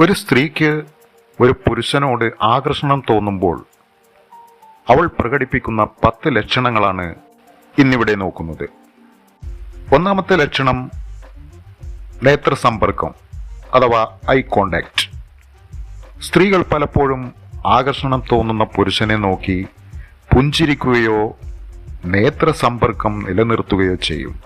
ഒരു സ്ത്രീക്ക് ഒരു പുരുഷനോട് ആകർഷണം തോന്നുമ്പോൾ അവൾ പ്രകടിപ്പിക്കുന്ന പത്ത് ലക്ഷണങ്ങളാണ് ഇന്നിവിടെ നോക്കുന്നത്. ഒന്നാമത്തെ ലക്ഷണം നേത്രസമ്പർക്കം അഥവാ ഐ കോണ്ടാക്ട്. സ്ത്രീകൾ പലപ്പോഴും ആകർഷണം തോന്നുന്ന പുരുഷനെ നോക്കി പുഞ്ചിരിക്കുകയോ നേത്രസമ്പർക്കം നിലനിർത്തുകയോ ചെയ്യും.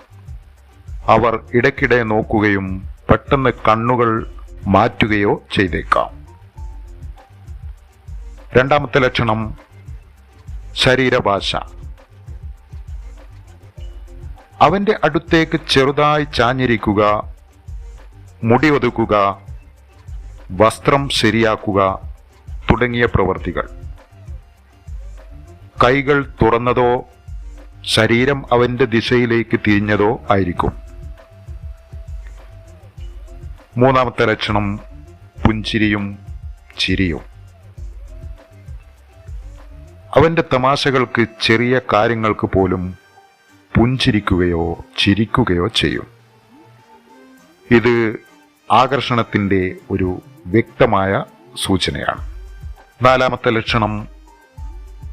അവർ ഇടയ്ക്കിടെ നോക്കുകയും പെട്ടെന്ന് കണ്ണുകൾ മാറ്റുകയോ ചെയ്തേക്കാം. രണ്ടാമത്തെ ലക്ഷണം ശരീരഭാഷ. അവന്റെ അടുത്തേക്ക് ചെറുതായി ചാഞ്ഞിരിക്കുക മുടി ഒതുക്കുക വസ്ത്രം ശരിയാക്കുക തുടങ്ങിയ പ്രവൃത്തികൾ. കൈകൾ തുറന്നതോ ശരീരം അവന്റെ ദിശയിലേക്ക് തിരിഞ്ഞതോ ആയിരിക്കും. മൂന്നാമത്തെ ലക്ഷണം പുഞ്ചിരിയും ചിരിയും. അവന്റെ തമാശകൾക്ക് ചെറിയ കാര്യങ്ങൾക്ക് പോലും പുഞ്ചിരിക്കുകയോ ചിരിക്കുകയോ ചെയ്യും. ഇത് ആകർഷണത്തിന്റെ ഒരു വ്യക്തമായ സൂചനയാണ്. നാലാമത്തെ ലക്ഷണം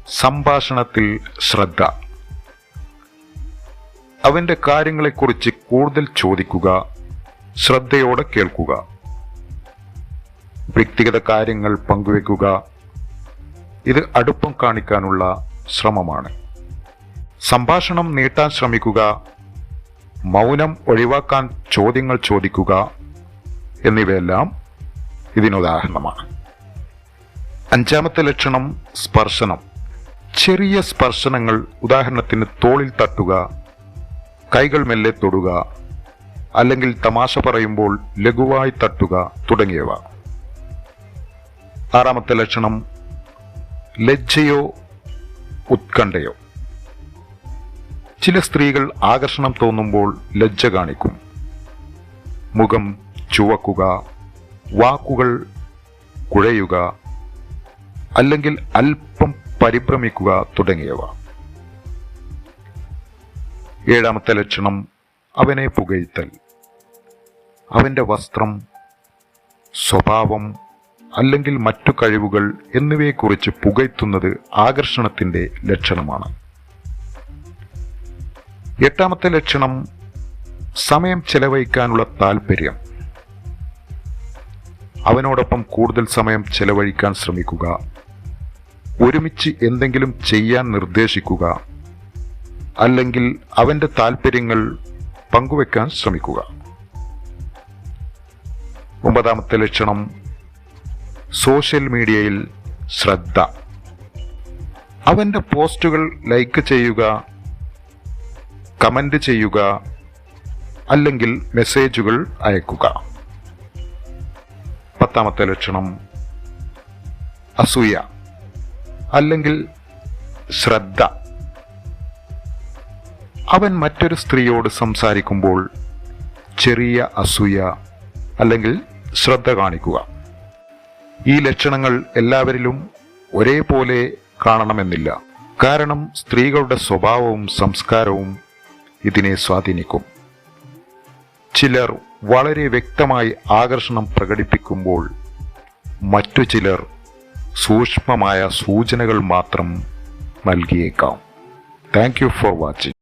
സംഭാഷണത്തിൽ ശ്രദ്ധ. അവന്റെ കാര്യങ്ങളെക്കുറിച്ച് കൂടുതൽ ചോദിക്കുക ശ്രദ്ധയോടെ കേൾക്കുക. വ്യക്തിഗത കാര്യങ്ങൾ പങ്കുവെക്കുക ഇത് അടുപ്പം കാണിക്കാനുള്ള ശ്രമമാണ്. സംഭാഷണം നീട്ടാൻ ശ്രമിക്കുക. മൗനം ഒഴിവാക്കാൻ ചോദ്യങ്ങൾ ചോദിക്കുക എന്നിവയെല്ലാം ഇതിനുദാഹരണമാണ്. അഞ്ചാമത്തെ ലക്ഷണം സ്പർശനം. ചെറിയ സ്പർശനങ്ങൾ ഉദാഹരണത്തിന് തോളിൽ തട്ടുക കൈകൾ മെല്ലെ തൊടുക അല്ലെങ്കിൽ തമാശ പറയുമ്പോൾ ലഘുവായി തട്ടുക തുടങ്ങിയവ. ആറാമത്തെ ലക്ഷണം ലജ്ജയോ ഉത്കണ്ഠയോ. ചില സ്ത്രീകൾ ആകർഷണം തോന്നുമ്പോൾ ലജ്ജ കാണിക്കും. മുഖം ചുവക്കുക വാക്കുകൾ കുഴയുക അല്ലെങ്കിൽ അല്പം പരിഭ്രമിക്കുക തുടങ്ങിയവ. ഏഴാമത്തെ ലക്ഷണം അവനെ പുകഴ്ത്തൽ. അവന്റെ വസ്ത്രം സ്വഭാവം അല്ലെങ്കിൽ മറ്റു കഴിവുകൾ എന്നിവയെക്കുറിച്ച് പുകഴ്ത്തുന്നത് ആകർഷണത്തിന്റെ ലക്ഷണമാണ്. എട്ടാമത്തെ ലക്ഷണം സമയം ചെലവഴിക്കാനുള്ള താല്പര്യം അവനോടൊപ്പം കൂടുതൽ സമയം ചെലവഴിക്കാൻ ശ്രമിക്കുക. ഒരുമിച്ച് എന്തെങ്കിലും ചെയ്യാൻ നിർദ്ദേശിക്കുക. അല്ലെങ്കിൽ അവന്റെ താല്പര്യങ്ങൾ പങ്കുവെക്കാൻ ശ്രമിക്കുക. ഒമ്പതാമത്തെ ലക്ഷണം സോഷ്യൽ മീഡിയയിൽ ശ്രദ്ധ. അവന്റെ പോസ്റ്റുകൾ ലൈക്ക് ചെയ്യുക കമന്റ് ചെയ്യുക അല്ലെങ്കിൽ മെസ്സേജുകൾ അയക്കുക. പത്താമത്തെ ലക്ഷണം അസൂയ അല്ലെങ്കിൽ ശ്രദ്ധ. അവൻ മറ്റൊരു സ്ത്രീയോട് സംസാരിക്കുമ്പോൾ ചെറിയ അസൂയ അല്ലെങ്കിൽ ശ്രദ്ധ കാണിക്കുക. ഈ ലക്ഷണങ്ങൾ എല്ലാവരിലും ഒരേപോലെ കാണണമെന്നില്ല. കാരണം സ്ത്രീകളുടെ സ്വഭാവവും സംസ്കാരവും ഇതിനെ സ്വാധീനിക്കും. ചിലർ വളരെ വ്യക്തമായി ആകർഷണം പ്രകടിപ്പിക്കുമ്പോൾ മറ്റു ചിലർ സൂക്ഷ്മമായ സൂചനകൾ മാത്രം നൽകിയേക്കാം. Thank you for watching